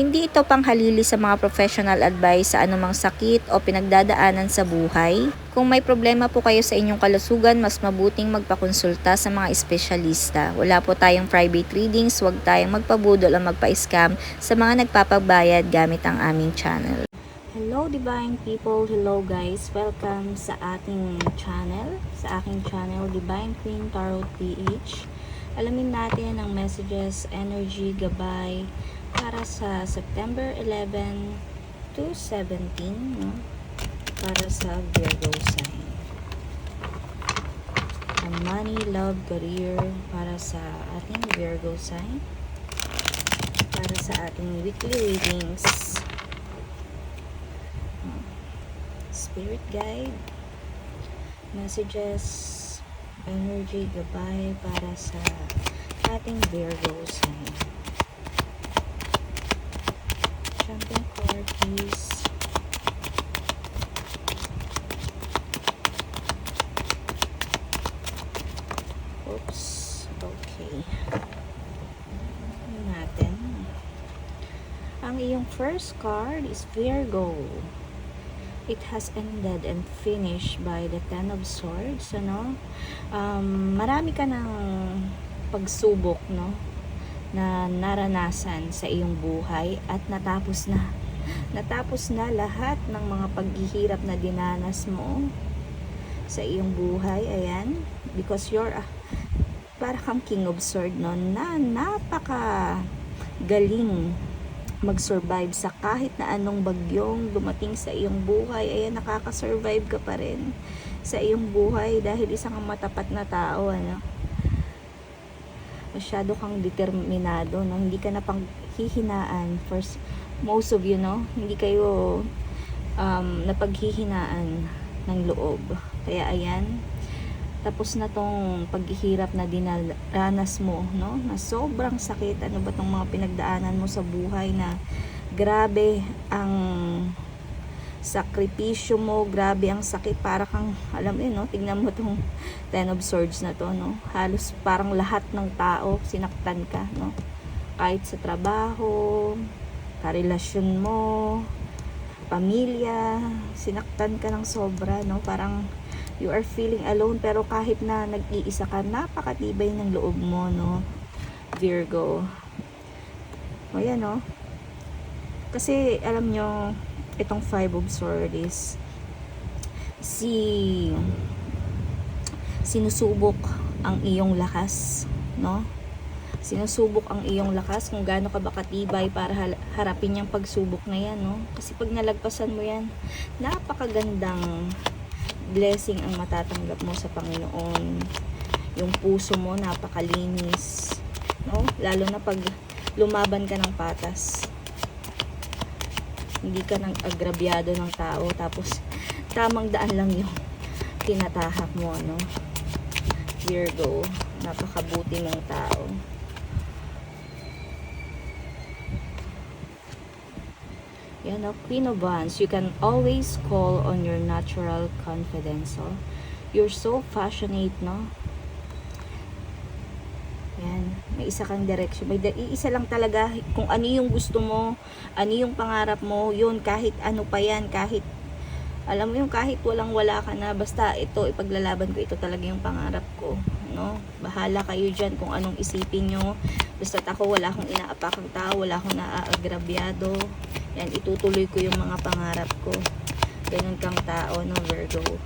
Hindi ito panghalili sa mga professional advice sa anumang sakit o pinagdadaanan sa buhay. Kung may problema po kayo sa inyong kalusugan, mas mabuting magpakonsulta sa mga espesyalista. Wala po tayong private readings, huwag tayong magpabudol o magpa-scam sa mga nagpapagbayad gamit ang aming channel. Hello Divine People! Hello guys! Welcome sa ating channel, sa aking channel Divine Queen Tarot PH. Alamin natin ang messages, energy, gabay para sa September 11 to 17, no? para sa Virgo sign. Ang money, love, career para sa ating Virgo sign. Para sa ating weekly readings. Spirit guide. Messages, energy, gabay para sa ating Virgo sign. Champion card, please. Oops. Okay. Ano natin? Ang iyong first card is Virgo. It has ended and finished by the Ten of Swords, ano? Um, marami ka ng pagsubok, no? Na naranasan sa iyong buhay at natapos na. Natapos na lahat ng mga paghihirap na dinanas mo sa iyong buhay. Ayan. Because you're a, para kang king of sword, no? Na napaka galing mag-survive sa kahit na anong bagyong dumating sa iyong buhay. Ayan, nakaka-survive ka pa rin sa iyong buhay dahil isang matapat na tao, ano? Masyado kang determinado, no? Hindi ka na pang hihinaan. For most of you, no? Hindi kayo um, napaghihinaan ng loob. Kaya ayan, tapos na tong paghihirap na dinaranas mo, no? Na sobrang sakit. Ano ba tong mga pinagdaanan mo sa buhay na grabe ang sakripisyo mo, grabe ang sakit. Para kang, alam mo yun, no? Tingnan mo tong Ten of Swords na to, no? Halos parang lahat ng tao sinaktan ka, no? Kahit sa trabaho, karelasyon mo, pamilya, sinaktan ka ng sobra, no? Parang you are feeling alone pero kahit na nag-iisa ka napakatibay ng loob mo no? Virgo. O yan no? Kasi alam nyo itong five of swords is si sinusubok ang iyong lakas no? Sinusubok ang iyong lakas kung gaano ka ba katibay para harapin yung pagsubok na yan no? Kasi pag nalagpasan mo yan napakagandang blessing ang matatanggap mo sa Panginoon. Yung puso mo napakalinis. No? Lalo na pag lumaban ka ng patas. Hindi ka nang agrabyado ng tao. Tapos, tamang daan lang yung tinatahak mo. No? Virgo, napakabuti mong tao. Yan o, Queen of Wands, you can always call on your natural confidence. Oh. You're so passionate, no? Yan, may isa kang direction. May isa lang talaga kung ano yung gusto mo, ano yung pangarap mo, yun kahit ano pa yan, kahit alam mo yung kahit walang wala ka na, basta ito, ipaglalaban ko, ito talaga yung pangarap ko. No? Bahala kayo dyan kung anong isipin nyo. Basta ako, wala akong inaapakang tao, wala akong naaagrabyado. Yan, itutuloy ko yung mga pangarap ko. Ganun kang tao, no, Virgo.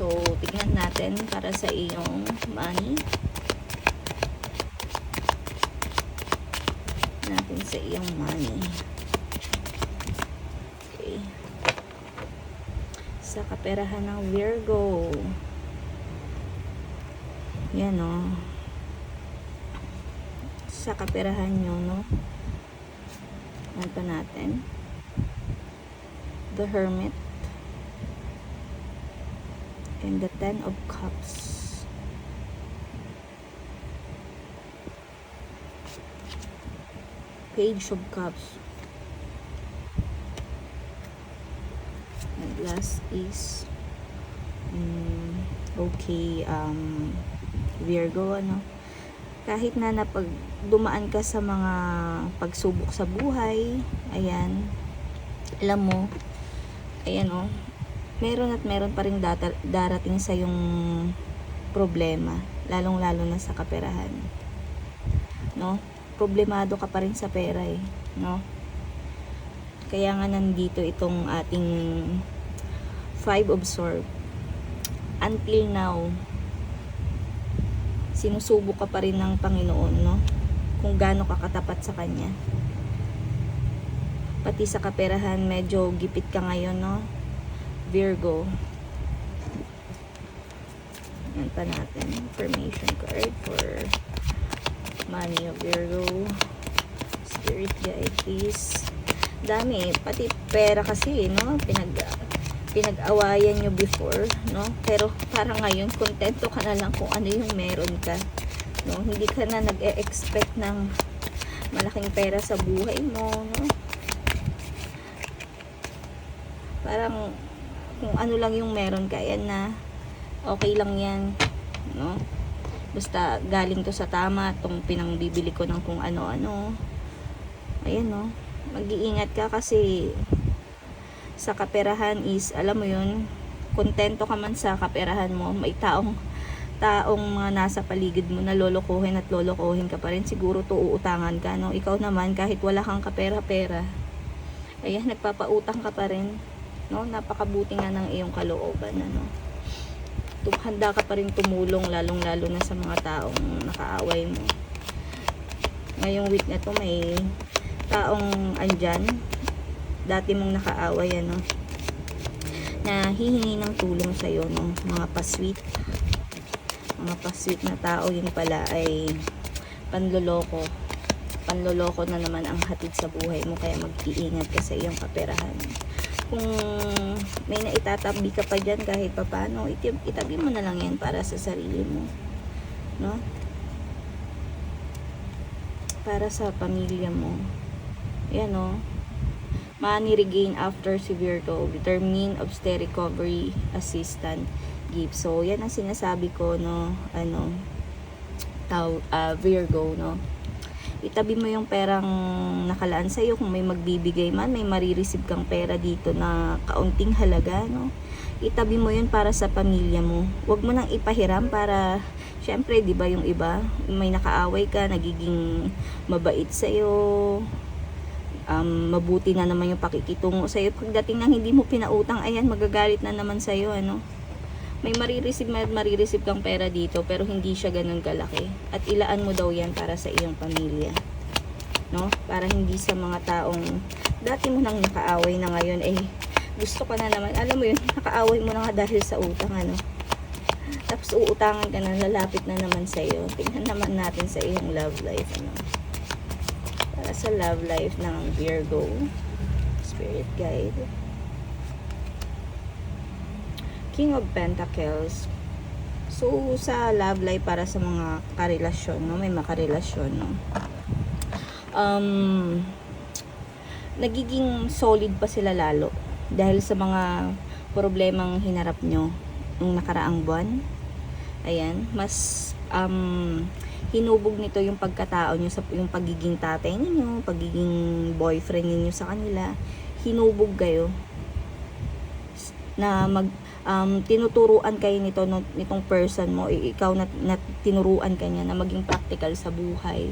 So, tignan natin para sa iyong money. Natin sa iyong money. Okay. sa kaperahan ng Virgo. Yan o. Sa kaperahan nyo, no? Ano natin? The Hermit. And the Ten of Cups. Page of Cups. And last is mm, okay um Virgo ano. Kahit na napag dumaan ka sa mga pagsubok sa buhay ayan. Alam mo ayan oh. Meron at meron pa rin data, darating sa yung problema lalong lalo na sa kaperahan no? Problemado ka pa rin sa pera eh no? Kaya nga nandito itong ating five of swords. Until now sinusubok ka pa rin ng Panginoon no? Kung gaano ka katapat sa kanya. Pati sa kaperahan medyo gipit ka ngayon no? Virgo. Yan pa natin. Information card for money of Virgo. Spirit guide please dami. Pati pera kasi no? Pinag pinag-awayan nyo before no? Pero parang ngayon kontento ka na lang kung ano yung meron ka no? Hindi ka na nag-e-expect ng malaking pera sa buhay mo no? Parang kung ano lang yung meron ka yan na okay lang yan no? Basta galing to sa tama tong pinangbibili ko ng kung ano-ano. Ayan no? Mag-iingat ka kasi sa kaperahan is alam mo yun kontento ka man sa kaperahan mo may taong taong mga nasa paligid mo na lolokohin at lolokohin ka pa rin. Siguro to uutangan ka no? Ikaw naman kahit wala kang kapera-pera ayan nagpapautang ka pa rin no? Napakabuti nga ng iyong kalooban ano? Handa ka pa rin tumulong lalong lalo na sa mga taong nakaaway mo. Ngayong week na to may taong andyan dati mong nakaaway ano na hihingi ng tulong sa iyo no mga pasweet. Mga pasweet na tao yun pala ay panloloko. Panloloko na naman ang hatid sa buhay mo kaya mag-iingat ka sa iyong kaperahan. Kung may naitatabi ka pa dyan kahit pa paano itabi, mo na lang yan para sa sarili mo no? Para sa pamilya mo. Yan no money regain after severe toll determine obstetric recovery assistant gift so yan ang sinasabi ko no? Ano? Taw ah, Virgo no? Itabi mo yung perang nakalaan sa iyo kung may magbibigay man may marireceive kang pera dito na kaunting halaga no? Itabi mo yun para sa pamilya mo. Wag mo nang ipahiram para syempre di ba yung iba may nakaaway ka nagiging mabait sa iyo um, mabuti na naman yung pakikitungo sa iyo pagdating ng hindi mo pinautang ayan magagalit na naman sa iyo ano? May marireceive may marireceive kang pera dito pero hindi siya ganun kalaki. At ilaan mo daw yan para sa iyong pamilya no? Para hindi sa mga taong dati mo nang nakaaway na ngayon eh gusto ka na naman. Alam mo yun nakaaway mo na nga dahil sa utang ano? Tapos uutangan ka na lalapit na naman sa iyo tingnan naman natin sa iyong love life ano para sa love life ng Virgo spirit guide King of Pentacles. So, sa love life para sa mga karelasyon, no? May makarelasyon, no? Um, nagiging solid pa sila lalo dahil sa mga problemang hinarap nyo nung nakaraang buwan. Ayan, mas um, hinubog nito yung pagkatao nyo sa yung pagiging tatay ninyo, pagiging boyfriend ninyo sa kanila. Hinubog kayo. Na mag um, tinuturuan kayo nito no, nitong person mo. Ikaw na, na tinuruan ka niya na maging practical sa buhay.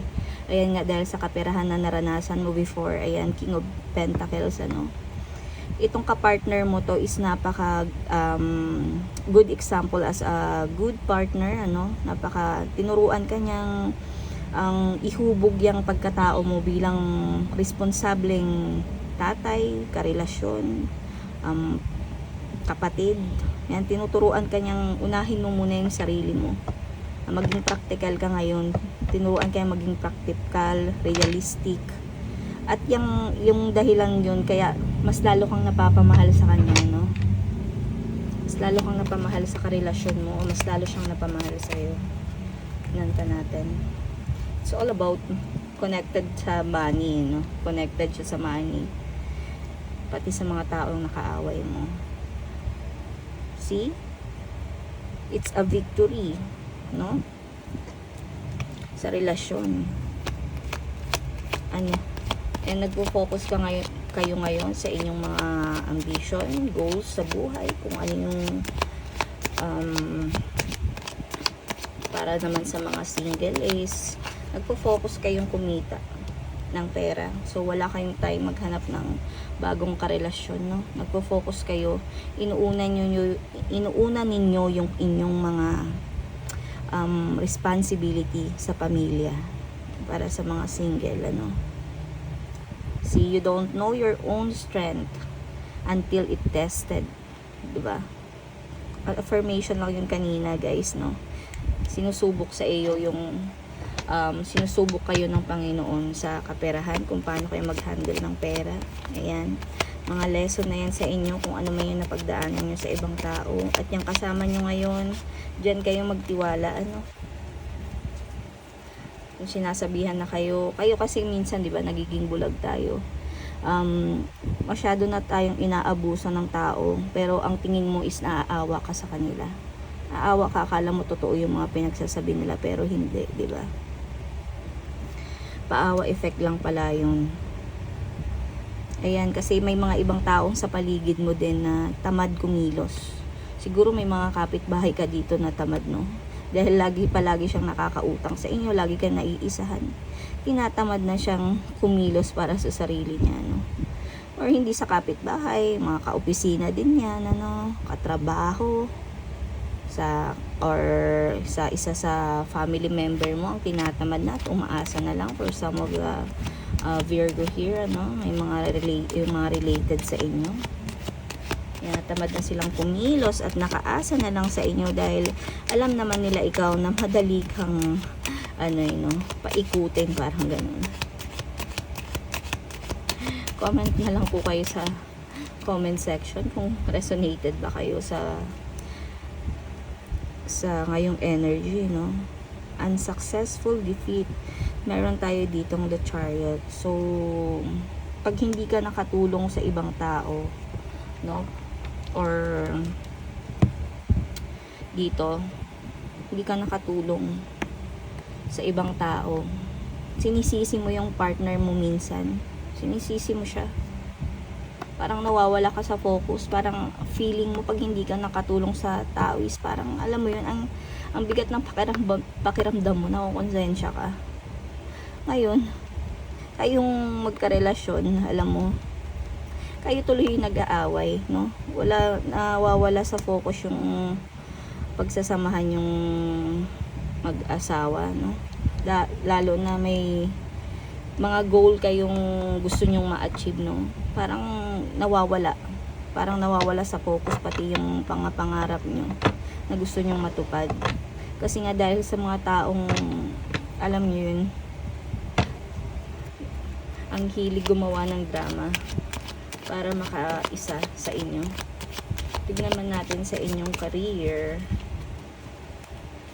Ayan nga dahil sa kaperahan na naranasan mo before ayan King of Pentacles ano itong kapartner mo to is napaka um, good example as a good partner ano napaka tinuruan ka niyang ang ihubog yung pagkatao mo bilang responsableng tatay, karelasyon, um, kapatid. Yan, tinuturuan ka niyang unahin mo muna yung sarili mo. Maging practical ka ngayon. Tinuruan ka niyang maging practical, realistic. At yung, yung dahilan yun, kaya mas lalo kang napapamahal sa kanya, no? Mas lalo kang napamahal sa karelasyon mo, o mas lalo siyang napamahal sa'yo. Nanta natin. It's all about connected sa money, no? Connected siya sa money. Pati sa mga taong nakaaway mo. See? It's a victory, no? Sa relasyon. Ano? And nagpo-focus ka ngayon, kayo ngayon sa inyong mga ambition, goals sa buhay, kung ano yung um, para naman sa mga single is nagpo-focus kayong kumita ng pera. So, wala kayong time maghanap ng bagong karelasyon, no? Nagpo-focus kayo, inuuna ninyo, inuuna ninyo yung inyong mga um, responsibility sa pamilya para sa mga single, ano? See, you don't know your own strength until it tested. ba? Affirmation lang yun kanina, guys, no? Sinusubok sa iyo yung um, sinusubok kayo ng Panginoon sa kaperahan kung paano kayo mag-handle ng pera. Ayan. Mga lesson na yan sa inyo kung ano man yung napagdaanan nyo sa ibang tao. At yung kasama nyo ngayon, dyan kayo magtiwala. Ano? Kung sinasabihan na kayo, kayo kasi minsan, di ba, nagiging bulag tayo. Um, masyado na tayong inaabuso ng tao, pero ang tingin mo is naaawa ka sa kanila. Naaawa ka, akala mo totoo yung mga pinagsasabi nila, pero hindi, di ba? Paawa effect lang pala yun. Ayan, kasi may mga ibang taong sa paligid mo din na tamad kumilos. Siguro may mga kapitbahay ka dito na tamad, no? Dahil lagi palagi siyang nakakautang sa inyo, lagi kang naiisahan. Tinatamad na siyang kumilos para sa sarili niya, no? Or hindi sa kapitbahay, mga kaopisina din yan, ano, katrabaho, sa or sa isa sa family member mo ang tinatamad na at umaasa na lang for some of the uh, Virgo here ano may mga relate yung mga related sa inyo yan, tamad na silang kumilos at nakaasa na lang sa inyo dahil alam naman nila ikaw na madali kang ano yun, no, paikutin parang ganun. Comment na lang po kayo sa comment section kung resonated ba kayo sa sa ngayong energy, no? Unsuccessful defeat. Meron tayo ditong the chariot. So, pag hindi ka nakatulong sa ibang tao, no? Or dito, hindi ka nakatulong sa ibang tao. Sinisisi mo yung partner mo minsan. Sinisisi mo siya parang nawawala ka sa focus, parang feeling mo pag hindi ka nakatulong sa tao is parang alam mo yun, ang, ang bigat ng pakiramdam, pakiramdam mo, nakukonsensya ka. Ngayon, kayong magkarelasyon, alam mo, kayo tuloy nag-aaway, no? Wala, nawawala sa focus yung pagsasamahan yung mag-asawa, no? La, lalo na may mga goal kayong gusto nyong ma-achieve, no? Parang nawawala. Parang nawawala sa focus pati yung pangapangarap nyo na gusto nyong matupad. Kasi nga dahil sa mga taong alam nyo yun, ang hilig gumawa ng drama para makaisa sa inyo. Tignan man natin sa inyong career.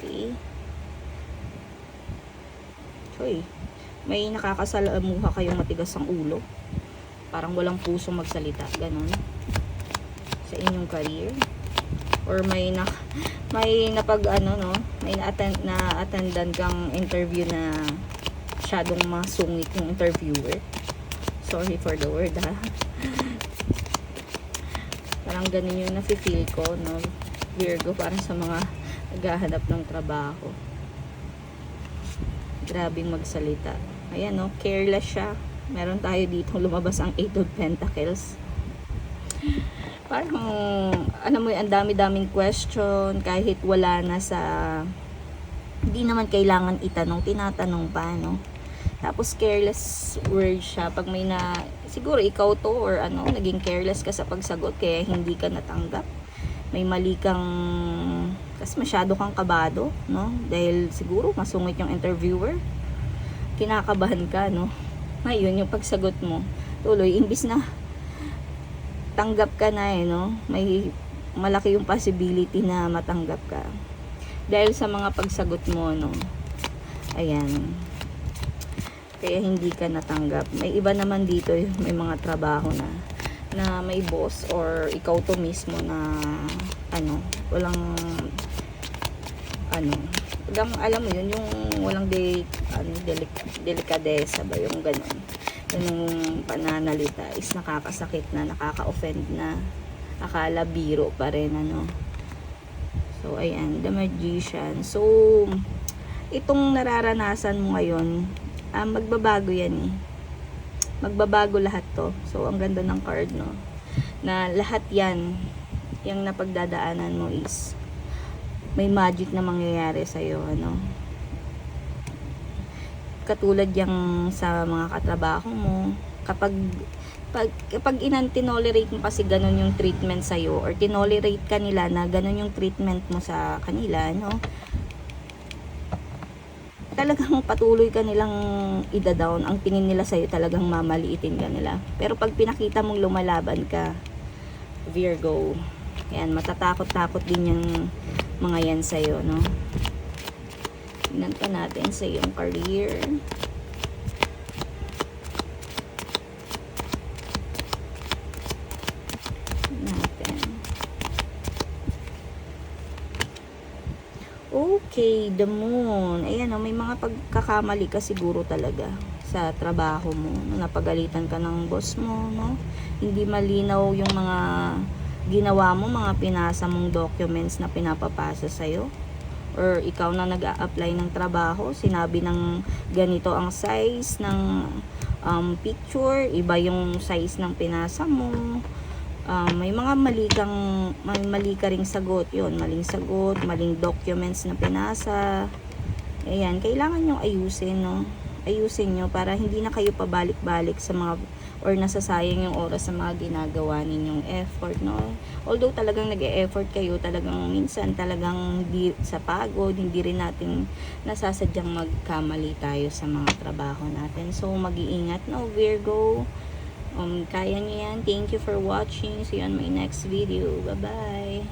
Okay. Hoy, may nakakasalamuha kayong matigas ang ulo parang walang puso magsalita ganun sa inyong career or may na may napag ano no may na-attend na attendan kang interview na masyadong masungit yung interviewer sorry for the word ha parang ganun yung nafe-feel ko no? Virgo parang sa mga naghahanap ng trabaho. Grabing magsalita. Ayan no? Careless siya. Meron tayo dito lumabas ang 8 of Pentacles. Parang alam mo ang dami-daming question kahit wala na sa hindi naman kailangan itanong tinatanong pa no? Tapos careless word siya. Pag may na siguro ikaw to or ano naging careless ka sa pagsagot kaya hindi ka natanggap may mali kang kasi masyado kang kabado, no? Dahil siguro masungit yung interviewer. Kinakabahan ka, no? Ngayon, yung pagsagot mo, tuloy, imbis na tanggap ka na eh, no? May malaki yung possibility na matanggap ka. Dahil sa mga pagsagot mo, no? Ayan. Kaya hindi ka natanggap. May iba naman dito, may mga trabaho na na may boss or ikaw to mismo na ano, walang ano, walang alam mo yun, yung walang de, ano, delik, delikadesa ba yung ganun. Yung pananalita is nakakasakit na, nakaka-offend na, akala biro pa rin, ano. So, ayan, the magician. So, itong nararanasan mo ngayon, ah, magbabago yan eh magbabago lahat to. So, ang ganda ng card, no? Na lahat yan, yung napagdadaanan mo is may magic na mangyayari sa'yo, ano? Katulad yung sa mga katrabaho mo, kapag pag, kapag inan tinolerate mo kasi ganun yung treatment sa'yo or tinolerate ka nila na ganun yung treatment mo sa kanila, no? Talagang patuloy ka nilang ida-down. Ang tingin nila sa'yo talagang mamaliitin ka nila. Pero pag pinakita mong lumalaban ka, Virgo, yan, matatakot-takot din yung mga yan sa'yo, no? Tingnan pa natin sa iyong career. Natin. Okay, the moon. Ayan, oh, may mga pagkakamali ka siguro talaga sa trabaho mo. Napagalitan ka ng boss mo, no? Hindi malinaw yung mga ginawa mo, mga pinasa mong documents na pinapapasa sa'yo. Or ikaw na nag apply ng trabaho, sinabi ng ganito ang size ng um, picture, iba yung size ng pinasa mo. Um, may mga mali kang may mali ka ring sagot. Yon maling sagot maling documents na pinasa. Ayan kailangan nyo ayusin no? Ayusin nyo para hindi na kayo pabalik-balik sa mga or nasasayang yung oras sa mga ginagawa ninyong effort no? Although talagang nag-e-effort kayo talagang minsan talagang di, sa pagod hindi rin natin nasasadyang magkamali tayo sa mga trabaho natin. So mag-iingat no? Virgo Um, kaya nyo yan. Thank you for watching. See you on my next video. Bye-bye.